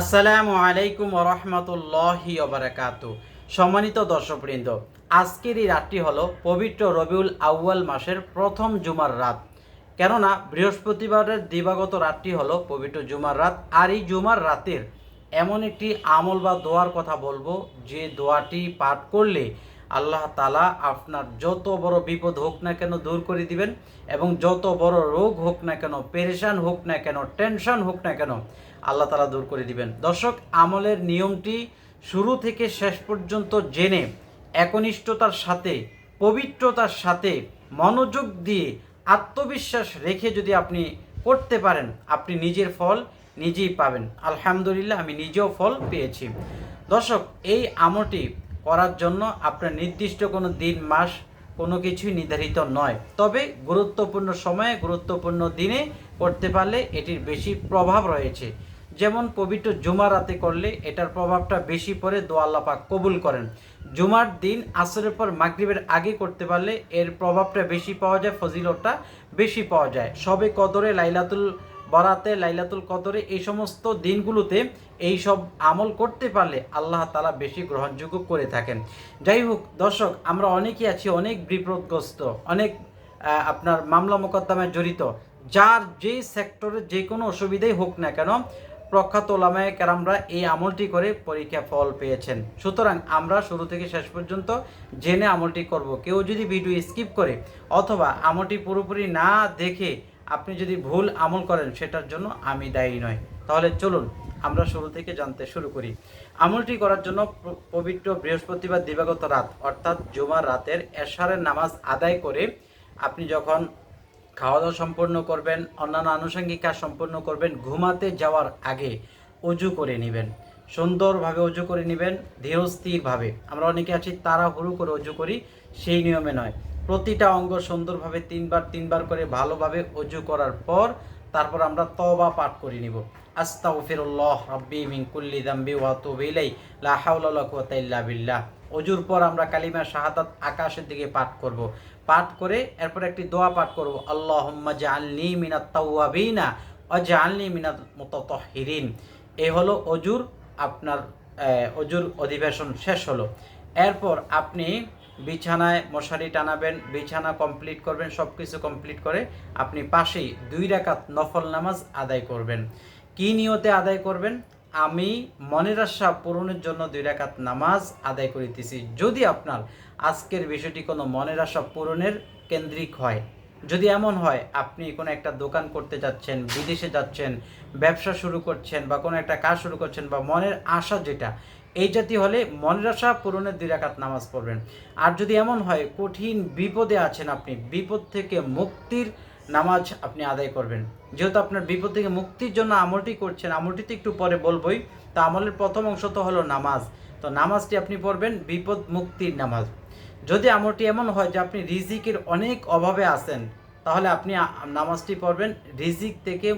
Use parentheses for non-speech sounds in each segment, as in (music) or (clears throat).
আসসালামু আলাইকুম রহমতুল্লাহি ওবরাকাতু। সম্মানিত দর্শকবৃন্দ, আজকের এই রাতটি হলো পবিত্র রবিউল আউয়াল মাসের প্রথম জুমার রাত। কেননা বৃহস্পতিবারের দিবাগত রাতটি হলো পবিত্র জুমার রাত, আর এই জুমার রাতের এমন একটি আমল বা দোয়ার কথা বলব যে দোয়াটি পাঠ করলে আল্লাহ তালা আপনার যত বড় বিপদ হোক না কেন দূর করে দিবেন এবং যত বড় রোগ হোক না কেন, পেরেশান হোক না কেন, টেনশন হোক না কেন আল্লাহ তালা দূর করে দিবেন। দর্শক, আমলের নিয়মটি শুরু থেকে শেষ পর্যন্ত জেনে, একনিষ্ঠতার সাথে, পবিত্রতার সাথে, মনোযোগ দিয়ে, আত্মবিশ্বাস রেখে যদি আপনি করতে পারেন, আপনি নিজের ফল নিজেই পাবেন। আলহামদুলিল্লাহ, আমি নিজেও ফল পেয়েছি। দর্শক, এই আমলটি করার জন্য আপনার নির্দিষ্ট কোনো দিন, মাস কোনো কিছুই নির্ধারিত নয়। তবে গুরুত্বপূর্ণ সময়ে, গুরুত্বপূর্ণ দিনে করতে পারলে এটির বেশি প্রভাব রয়েছে। যেমন পবিত্র জুমা রাতে করলে এটার প্রভাবটা বেশি পড়ে দোয়া আল্লাহ পাক কবুল করেন। জুমার দিন আসরের পর মাগরিবের আগে করতে পারলে এর প্রভাবটা বেশি পাওয়া যায়, ফজিলতটা বেশি পাওয়া যায়। সবে কদরে লাইলাতুল বরাতে লাইলাতুল কদরে এই সমস্ত দিনগুলোতে এই সব আমল করতে পারলে আল্লাহ তালা বেশি গ্রহণযোগ্য করে থাকেন। যাই হোক, দর্শক, আমরা অনেকেই আছি, অনেক বিপদগ্রস্ত, অনেক আপনার মামলা মোকদ্দমায় জড়িত। যার যেই সেক্টরে যে কোনো অসুবিধাই হোক না কেন, প্রখ্যাত ওলামায় কেরামরা এই আমলটি করে পরীক্ষা ফল পেয়েছেন। সুতরাং আমরা শুরু থেকে শেষ পর্যন্ত জেনে আমলটি করব। কেউ যদি ভিডিও স্কিপ করে অথবা আমলটি পুরোপুরি না দেখে আপনি যদি ভুল আমল করেন সেটার জন্য আমি দায়ী নয় তাহলে চলুন, আমরা শুরু থেকে জানতে শুরু করি। আমলটি করার জন্য পবিত্র বৃহস্পতিবার দিবাগত রাত, অর্থাৎ জুমার রাতের এশারের নামাজ আদায় করে আপনি যখন খাওয়া দাওয়া সম্পন্ন করবেন, অন্যান্য আনুষঙ্গিক কাজ সম্পন্ন করবেন, ঘুমাতে যাওয়ার আগে অজু করে নেবেন। সুন্দরভাবে অজু করে নেবেন, ধীরস্থিরভাবে। আমরা অনেকে আছি, তাড়াহুড়ো করে অজু করি, সেই নিয়মে নয়। প্রতিটা অঙ্গ সুন্দরভাবে তিনবার তিনবার করে ভালোভাবে অজু করার পর তারপর আমরা তবা পাঠ করে নিব। আস্তাগফিরুল্লাহ রাব্বি মিন কুল্লি যামবি ওয়া আতুবু ইলাই লা হাওলা ওয়ালা কুওয়াতা ইল্লা বিল্লাহ। অজুর পর আমরা কালিমা শাহাদাত আকাশের দিকে পাঠ করব। পাঠ করে এরপর একটি দোয়া পাঠ করব। আল্লাহুম্মা জাআলনি মিনাত তাওয়াবিনা ওয়া জাআলনি মিনাল মুতাতাহহিরিন এই হলো অজুর আপনার অজুর অধিবেশন শেষ হলো। এরপর আপনি বিছানায় মশারি টানাবেন, বিছানা কমপ্লিট করবেন সব কিছু কমপ্লিট করে আপনি পাশেই দুই রাকাত নফল নামাজ আদায় করবেন। কি নিয়তে আদায় করবেন? আমি মনের আশা পূরণের জন্য দুই রাকাত নামাজ আদায় করিতেছি। যদি আপনার আজকের বিষয়টি কোনো মনের আশা পূরণের কেন্দ্রিক হয়, যদি এমন হয়, আপনি কোনো একটা দোকান করতে যাচ্ছেন, বিদেশে যাচ্ছেন, ব্যবসা শুরু করছেন বা কোনো একটা কাজ শুরু করছেন বা মনের আশা যেটা এই জাতি হলে মনের আশা পূরণের দুই রাকাত নামাজ পড়বেন। আর যদি এমন হয়, কঠিন বিপদে আছেন আপনি, বিপদ থেকে মুক্তির নামাজ আপনি আদায় করবেন। যেহেতু আপনার বিপদ থেকে মুক্তির জন্য আমলটি করছেন আমলটি তো একটু পরে বলবই, তো আমলের প্রথম অংশ তো হলো নামাজ। তো নামাজটি আপনি পড়বেন, বিপদ মুক্তির নামাজ। যদি আমলটি এমন হয় যে আপনি রিজিকের অনেক অভাবে আছেন, তাহলে আপনি নামাজটি পড়বেন। রিজিক থেকে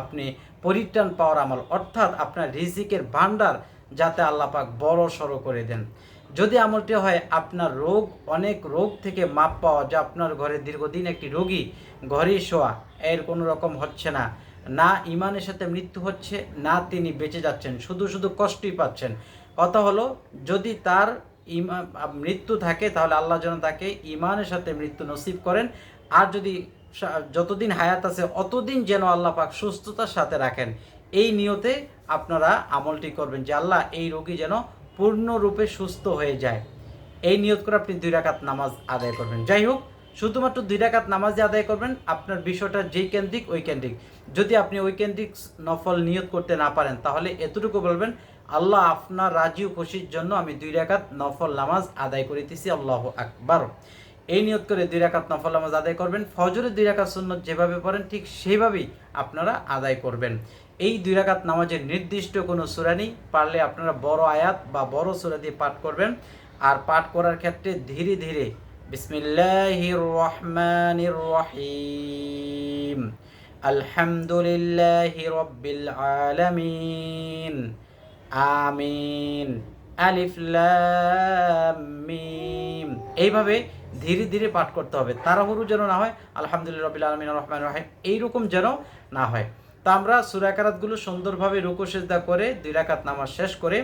আপনি পরিত্রাণ পাওয়ার আমল, অর্থাৎ আপনার রিজিকের ভান্ডার যাতে আল্লাহ পাক বড় সড়ো করে দেন। যদি আমলটি হয়, আপনার রোগ, অনেক রোগ থেকে মাপ পাওয়া যা আপনার ঘরে দীর্ঘদিন একটি রোগী ঘরেই শোয়া, এর কোনো রকম হচ্ছে না। না ইমানের সাথে মৃত্যু হচ্ছে, না তিনি বেঁচে যাচ্ছেন, শুধু শুধু কষ্টই পাচ্ছেন। কথা হলো, যদি তার ইমা মৃত্যু থাকে, তাহলে আল্লাহ যেন তাকে ইমানের সাথে মৃত্যু নসিব করেন। আর যদি যতদিন হায়াত আছে, অতদিন যেন আল্লাহ পাক সুস্থতার সাথে রাখেন। এই নিয়তে আপনারা আমলটি করবেন যে আল্লাহ এই রোগী যেন পূর্ণরূপে সুস্থ হয়ে যায়। এই নিয়ত করে আপনি দুই রাকাত নামাজ আদায় করবেন। যাই হোক, শুধুমাত্র দুই রাকাত নামাজে আদায় করবেন, আপনার বিষয়টা যেই কেন্দ্রিক, ওই কেন্দ্রিক। যদি আপনি ওই কেন্দ্রিক নফল নিয়ত করতে না পারেন, তাহলে এতটুকু বলবেন, আল্লাহ আপনার রাজি ও খুশির জন্য আমি দুই রাকাত নফল নামাজ আদায় করিতেছি, আল্লাহ আকবার। এই নিয়ত করে দুই রাকাত নফল নামাজ আদায় করবেন। ফজরে দুই রাকাত সুন্নত যেভাবে পড়েন, ঠিক সেইভাবেই আপনারা আদায় করবেন। এই দুই রাকাত নামাজের নির্দিষ্ট কোনো সূরা নেই, পারলে আপনারা বড় আয়াত বা বড় সূরা দিয়ে পাঠ করবেন। আর পাঠ করার ক্ষেত্রে ধীরে ধীরে বিসমিল্লাহির রহমানির রহিম আলহামদুলিল্লাহি রব্বিল আলামিন, আমিন, আলিফ মিম। এইভাবে ধীরে ধীরে পাঠ করতে হবে। তাড়াহুড়ো যেন না হয় আলহামদুলিল্লাহ রবিল আলমিন রহমান রহিম, এইরকম যেন না হয়। তো আমরা সুরাকারাতগুলো সুন্দরভাবে রুকু সেজদা করে দুই রাকাত নামাজ শেষ করে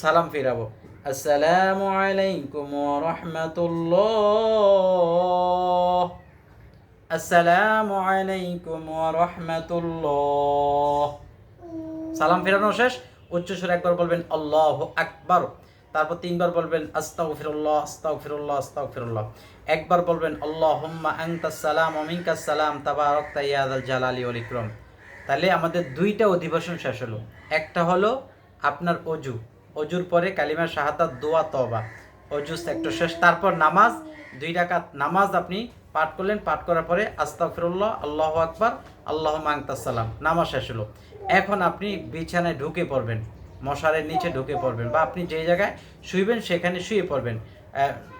সালাম ফিরাবো। আসসালামু আলাইকুম রাহমাতুল্লাহ। আসসালামু আলাইকুম রাহমাতুল্লাহ। সালাম ফেরানো শেষ, উচ্চ স্বরে একবার বলবেন আল্লাহ আকবার, তারপর তিনবার বলবেন আস্তাগফিরুল্লাহ আস্তাগফিরুল্লাহ আস্তাগফিরুল্লাহ। একবার বলবেন আল্লাহ আল্লাহুম্মা আনতাস সালাম ওয়া মিনকাস সালাম, তাবারাকতা ইয়া যাল জালালি ওয়াল ইকরাম। তাহলে আমাদের দুইটা অধিবেশন শেষ হলো। একটা হলো আপনার অজু। অজুর পরে কালিমা শাহাদাত দোয়া তবা অজু সেক্টর শেষ। তারপর নামাজ। দুই রাকাত নামাজ আপনি পাঠ করলেন। পাঠ করার পরে আস্তাগফিরুল্লাহ, আল্লাহ আকবার আল্লাহ মাংতাস সালাম। নামাজ শেষ হলো। এখন আপনি বিছানায় ঢুকে পড়বেন। মশারের নিচে ঢুকে পড়বেন বা আপনি যে জায়গায় শুইবেন সেখানে শুয়ে পড়বেন।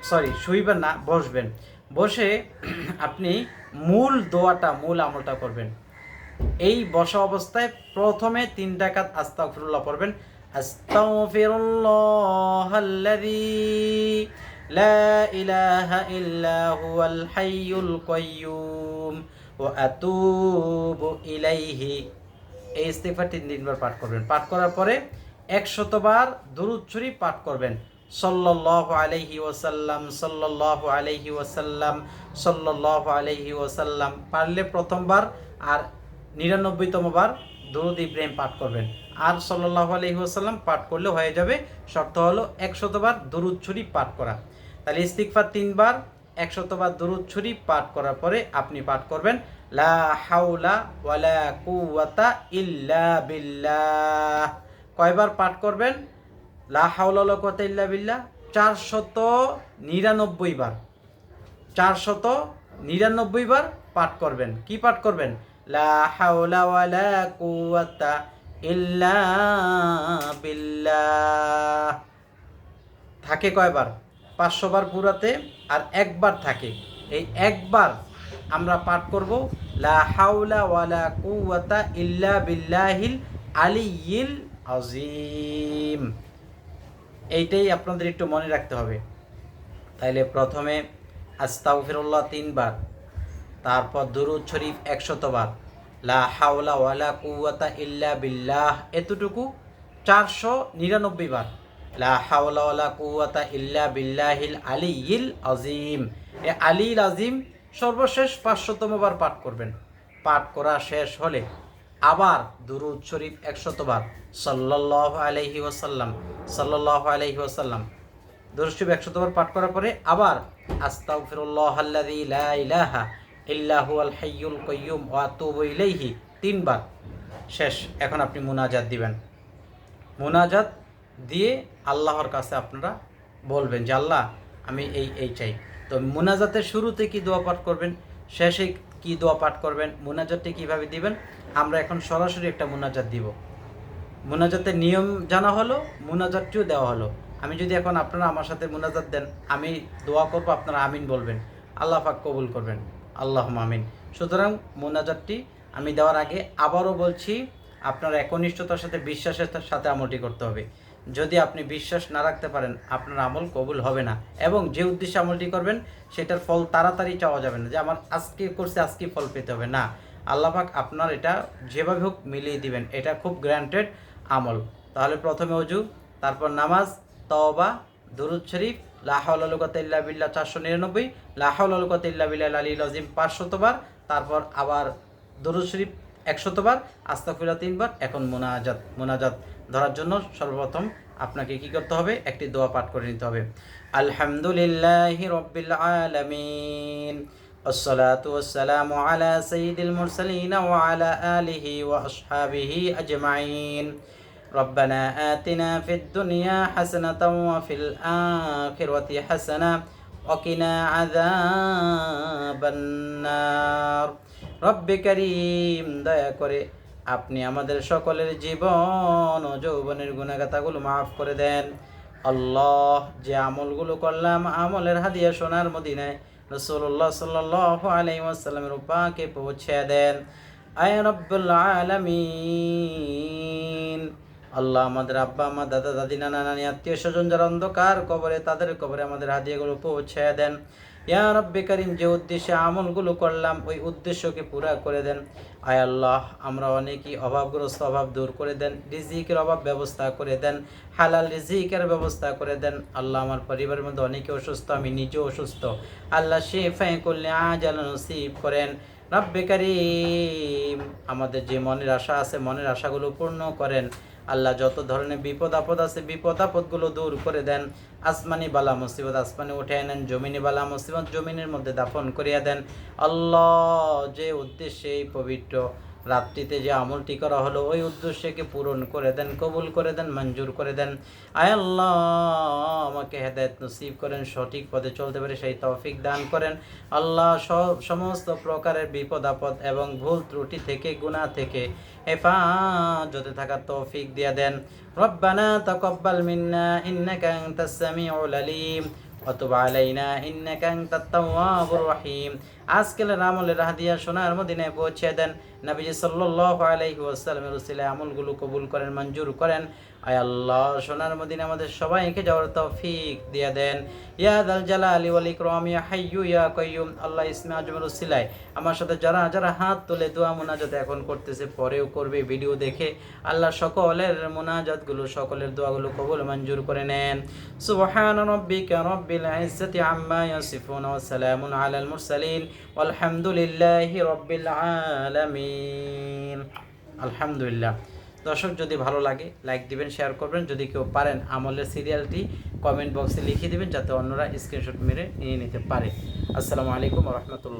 সরি শুইবেন না, বসবেন। বসে (clears throat) আপনি মূল দোয়াটা, মূল আমলটা করবেন। এই বসা অবস্থায় প্রথমে তিন ডাকাত আস্তাগফিরুল্লাহ পড়বেন। আস্তাগফিরুল্লাহ লা ইলাহা ইল্লা হুয়াল হাইয়ুল কাইয়্যুম ওয়া আতুবু ইলাইহি। এই ইস্তিগফার তিন দিনবার পাঠ করবেন। পাঠ করার পরে একশতবার দুরূদ শরীফ পাঠ করবেন। সাল্লাল্লাহু আলাইহি ওয়াসাল্লাম, সাল্লাল্লাহু আলাইহি ওয়াসাল্লাম, সাল্লাল্লাহু আলাইহি ওয়াসাল্লাম। পারলে প্রথমবার আর নিরানব্বইতম বার দরুদ ইব্রাহিম পাঠ করবেন। আর সাল্লাল্লাহু আলাইহি ওয়াসাল্লাম পাঠ করলে হয়ে যাবে, শর্ত হলো একশতবার দরুদ ছুরি পাঠ করা। তাহলে ইস্তিকফার তিনবার একশতবার দরুদ ছুরি পাঠ করার পরে আপনি পাঠ করবেন, লা হাওলা ওয়ালা কুওয়াতা ইল্লা বিল্লাহ। কয়বার পাঠ করবেন? লা ওয়ালা কুওয়াতা ইল্লা বিল্লাহ। চারশত নিরানব্বই বার। চারশত নিরানব্বই বার পাঠ করবেন। কি পাঠ করবেন? লা হাওলা ওয়ালা ইল্লা বিল্লাহ। থাকে কয়বার? পাঁচশো বার পুরাতে আর একবার থাকে। এই একবার আমরা পাঠ করব, লা হাওলা ওয়ালা কুওয়াতা ইল্লা বিল্লাহিল আলিয়িল আজিম এইটাই আপনাদের একটু মনে রাখতে হবে। তাইলে প্রথমে আস্তাগফিরুল্লাহ তিনবার। তারপর দুরুদ শরীফ একশতবার। লা হাওলা ওয়ালা কুওয়াতা ইল্লা বিল্লাহ। এতটুকু চারশো নিরানব্বই বার। লা হাওলা ওয়ালা কুওয়াতা ইল্লা বিল্লাহিল আলিয়িল আজিম এ আলিল আজিম সর্বশেষ পাঁচশতম বার পাঠ করবেন। পাঠ করা শেষ হলে আবার দুরুদ শরীফ একশতবার। সাল্লাল্লাহু আলাইহি ওয়াসাল্লাম, সাল্লাল্লাহু আলাইহি ওয়াসাল্লাম। দুরুদ শরীফ একশতবার পাঠ করার পরে আবার আস্তাগফিরুল্লাহ আল্লাযী লা ইলাহা তিনবার। শেষ, এখন আপনি মুনাজাত দিবেন। মুনাজাত দিয়ে আল্লাহর কাছে আপনারা বলবেন যে, আল্লাহ, আমি এই এই চাই। তো মুনাজাতের শুরুতে কি দোয়া পাঠ করবেন? শেষে কি দোয়া পাঠ করবেন? মুনাজাতটি কীভাবে দিবেন? আমরা এখন সরাসরি একটা মুনাজাত দিব। মুনাজাতের নিয়ম জানা হলো, মুনাজাতটিও দেওয়া হলো। আমি যদি এখন আপনারা আমার সাথে মুনাজাত দেন, আমি দোয়া করব, আপনারা আমিন বলবেন। আল্লাহ পাক কবুল করবেন। আল্লাহ মামিন সুতরাং মুনাজাতটি আমি দেওয়ার আগে আবারও বলছি, আপনার একনিষ্ঠতার সাথে বিশ্বাসের সাথে আমলটি করতে হবে। যদি আপনি বিশ্বাস না রাখতে পারেন, আপনার আমল কবুল হবে না। এবং যে উদ্দেশ্যে আমলটি করবেন, সেটার ফল তাড়াতাড়ি চাওয়া যাবে না। যে আমার আজকে করছে, আজকে ফল পেতে হবে। না আল্লাপাক আপনার এটা যেভাবে হোক মিলিয়ে দিবেন। এটা খুব গ্র্যান্টেড আমল। তাহলে প্রথমে অজু, তারপর নামাজ, তওবা, দুরুদ শরীফ লাহাউল ইল্লা বিল্লাহ চারশো নিরানব্বই লাহাউল ইল্লা বিল্লাহ আলী আজিম পাঁচশতবার তারপর আবার দরুদ শরীফ একশতবার আস্তাফিরা তিনবার এখন মোনাজাত মোনাজাত ধরার জন্য সর্বপ্রথম আপনাকে কি করতে হবে একটি দোয়া পাঠ করে নিতে হবে আলহামদুলিল্লাহ রব্বিল আলামিন والصلاة والسلام على سيد المرسلين وعلى آله وأصحابه أجمعين ربنا آتنا في الدنيا حسنة وفي الآخرة حسنة وقنا عذاب النار রব্বে করিম দয়া করে আপনি আমাদের সকলের জীবন ও যৌবনের গুণাগাতাগুলো মাফ করে দেন আল্লাহ যে আমলগুলো করলাম আমলের হাদিয়া সোনার মদিনায় রসুল্লাহ সাল্লাহ আলাই ওয়াসাল্লামের উপাকে পৌঁছে দেন আয় রব্বুল আলমিন আল্লাহ আমাদের আব্বা আম্মা দাদা, দাদি, নানা, নানি, আত্মীয় স্বজন যারা অন্ধকার কবরে, তাদের কবরে আমাদের হাদিয়াগুলো পৌঁছে দেন। ইয়া রব্বে করিম, যে উদ্দেশ্যে আমলগুলো করলাম, ওই উদ্দেশ্যকে পুরা করে দেন। আয় আল্লাহ, আমরা অনেকই অভাবগ্রস্ত অভাব দূর করে দেন, রিজিকের অভাব ব্যবস্থা করে দেন, হালাল রিজিকের ব্যবস্থা করে দেন। আল্লাহ আমার পরিবারের মধ্যে অনেকে অসুস্থ, আমি নিজেও অসুস্থ। আল্লাহ শেফাই করলে আজ আল্লাহ করেন। রব্বে করিম আমাদের যে মনের আশা আছে, মনের আশাগুলো পূর্ণ করেন। আল্লাহ যত ধরনের বিপদ আপদ আছে, বিপদ আপদগুলো দূর করে দেন। আসমানি বালা মুসিবত আসমানে উঠে নেন জমিনি বালা মুসিবত জমিনের মধ্যে দাফন করিয়া দেন। আল্লাহ যে উদ্দেশ্যে এই পবিত্র রাত্রিতে যে আমলটি করা হলো, ওই উদ্দেশ্যকে পূরণ করে দেন, কবুল করে দেন, মঞ্জুর করে দেন। আয় আল্লাহ আমাকে হেদায়ত নসিব করেন, সঠিক পদে চলতে পারে সেই তৌফিক দান করেন। আল্লাহ সমস্ত প্রকারের বিপদ আপদ এবং ভুল ত্রুটি থেকে গুণা থেকে হেফাজতে থাকার তৌফিক দিয়া দেন। রব্বানা তকব্বাল মিন্না ইন্নাকা আনতাস সামিউল আলিম আলাইনা ইন্নাকা আনতাত তাওয়াবুর রহিম। সোনার মদিনায় পৌঁছে দেন। নবীজি সাল্লাল্লাহু আলাইহি ওয়াসাল্লামের আমলগুলো কবুল করেন, মঞ্জুর করেন। আয় আল্লাহ, সোনার মদিনা আমাদের সবাইকে যাওয়ার তৌফিক দিয়ে দেন। ইয়া দাল জালালি ওয়াল ইকরাম, ইয়া হাইয়ু ইয়া কাইয়ুম আল্লাহ ইসমে আজমের উসিলায় আমার সাথে যারা যারা হাত তুলে দোয়া মোনাজাত এখন করতেছে, পরেও করবে ভিডিও দেখে। আল্লাহ সকলের মোনাজাতগুলো, সকলের দোয়াগুলো কবুল মঞ্জুর করে নেন। সুবহান রাব্বিকা রব্বিল ইজ্জাতি আম্মা ইয়াসিফুন ওয়া সালামুন আলাল মুরসালিন। walhamdulillahi rabbil আলামিন। আলহামদুলিল্লাহ। দর্শক, যদি ভালো লাগে লাইক দিবেন শেয়ার করবেন। যদি কেউ পারেন আমলের সিরিয়ালটি কমেন্ট বক্সে লিখে দিবেন, যাতে অন্যরা স্ক্রিনশট মেরে নিয়ে নিতে পারে। আসসালামু আলাইকুম রহমতুল্লাহ।